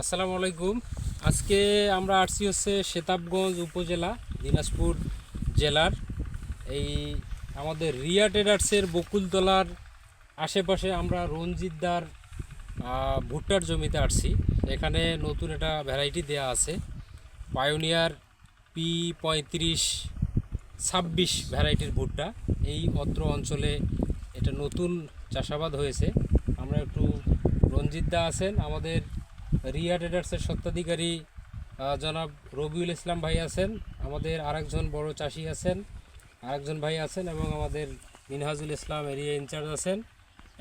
আসসালামু আলাইকুম। আজকে আমরা আসছি হচ্ছে সেতাবগঞ্জ উপজেলা, দিনাজপুর জেলার। এই আমাদের রিয়া ট্রেডার্সের বকুলতলার আশেপাশে আমরা রঞ্জিতদার ভুট্টার জমিতে আসছি। এখানে নতুন একটা ভ্যারাইটি দেয়া আছে। পায়োনিয়ার পি পঁয়ত্রিশ ছাব্বিশ ভ্যারাইটির ভুট্টা। এই অত্র অঞ্চলে এটা নতুন চাষাবাদ হয়েছে। আমরা একটু রঞ্জিত দা আছেন, আমাদের রিয়া ট্রেডার্সের স্বত্বাধিকারী জনাব রবিউল ইসলাম ভাই আছেন আমাদের আরেকজন বড় চাষি আছেন আরেকজন ভাই আছেন এবং আমাদের মিনহাজুল ইসলাম এরিয়া ইনচার্জ আছেন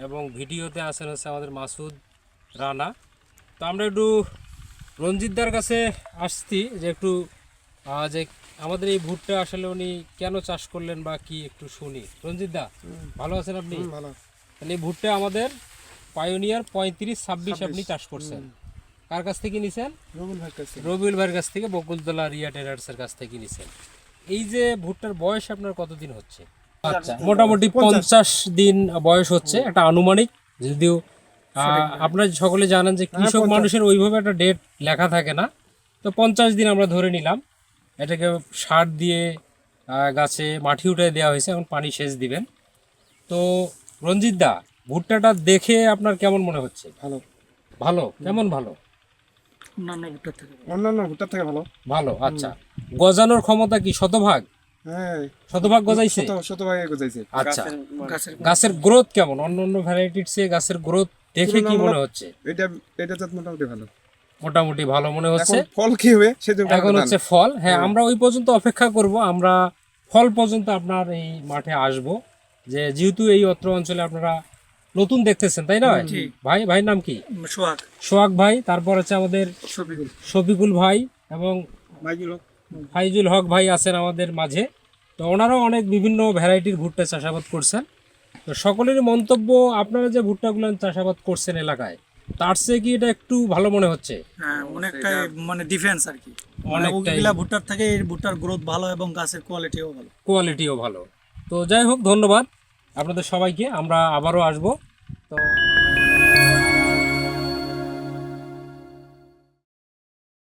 এবং ভিডিওতে আছেন হচ্ছে আমাদের মাসুদ রানা। তো আমরা একটু রঞ্জিতদার কাছে আসছি যে একটু যে আমাদের এই ভুট্টা আসলে উনি কেন চাষ করলেন বা কি একটু শুনি। রঞ্জিত দা ভালো আছেন আপনি? ভালো। তাহলে এই ভুট্টা আমাদের পায়োনিয়ার পঁয়ত্রিশ ছাব্বিশ আপনি চাষ করছেন। কার কাছ থেকে নিছেন? রবিউল ভাইয়ের কাছ থেকে। বকুলতলা রিয়া টেরার্সের কাছ থেকে নিছেন। এই যে ভুট্টার বয়স আপনার কতদিন হচ্ছে? আচ্ছা। মোটামুটি পঞ্চাশ দিন বয়স হচ্ছে একটা আনুমানিক যদিও আহ, আপনারা সকলে জানেন যে কৃষক মানুষের ওইভাবে একটা ডেট লেখা থাকে না। তো পঞ্চাশ দিন আমরা ধরে নিলাম। এটাকে সার দিয়ে আহ, গাছে মাটি উঠে দেওয়া হয়েছে এখন পানি সেচ দিবেন। তো রঞ্জিত দা ভুট্টাটা দেখে আপনার কেমন মনে হচ্ছে? ভালো। ভালো? কেমন ভালো? অন্যান্য ভুট্টার থেকে অন্যান্য ভুট্টার থেকে ভালো। ভালো আচ্ছা। গজানোর ক্ষমতা কি শতভাগ? হ্যাঁ। শতভাগ গজাইছে? শতভাগে গোজাইছে। আচ্ছা। গাছের গাছের গ্রোথ কেমন? অন্য অন্য ভ্যারাইটির চেয়ে গাছের গ্রোথ দেখে কি মনে হচ্ছে? এটা এটা তো মোটামুটি ভালো। মোটামুটি ভালো মনে হচ্ছে? ফল কি হবে সেটা এখন হচ্ছে ফল। হ্যাঁ। আমরা ওই পর্যন্ত অপেক্ষা করব। আমরা ফল পর্যন্ত আপনার এই মাঠে আসব। যে যেহেতু এই অত্র অঞ্চলে আপনারা নতুন দেখতেছেন তাই না ভাই ভাই নাম কি? সোহাগ। সোহাগ ভাই তারপর হচ্ছে আমাদের শফিকুল। শফিকুল ভাই এবং ফাইজুল হক ভাই আছেন আমাদের মাঝে। তো ওনারাও অনেক বিভিন্ন ভ্যারাইটির ভুট্টা চাষাবাদ করছেন। তো সকলেরই মন্তব্য আপনারা যে ভুট্টাগুলো চাষাবাদ করছেন এলাকায় তার চেয়ে কি এটা একটু ভালো মনে হচ্ছে? হ্যাঁ অনেকটাই মানে ডিফেন্স আর কি। মানে অনেকটাই। ওগুলা ভুট্টার থেকে এই ভুট্টার গ্রোথ ভালো এবং গাছের কোয়ালিটিও ভালো। কোয়ালিটিও ভালো। তো যাই হোক ধন্যবাদ আপনাদের সবাইকে। আমরা আবারও আসব।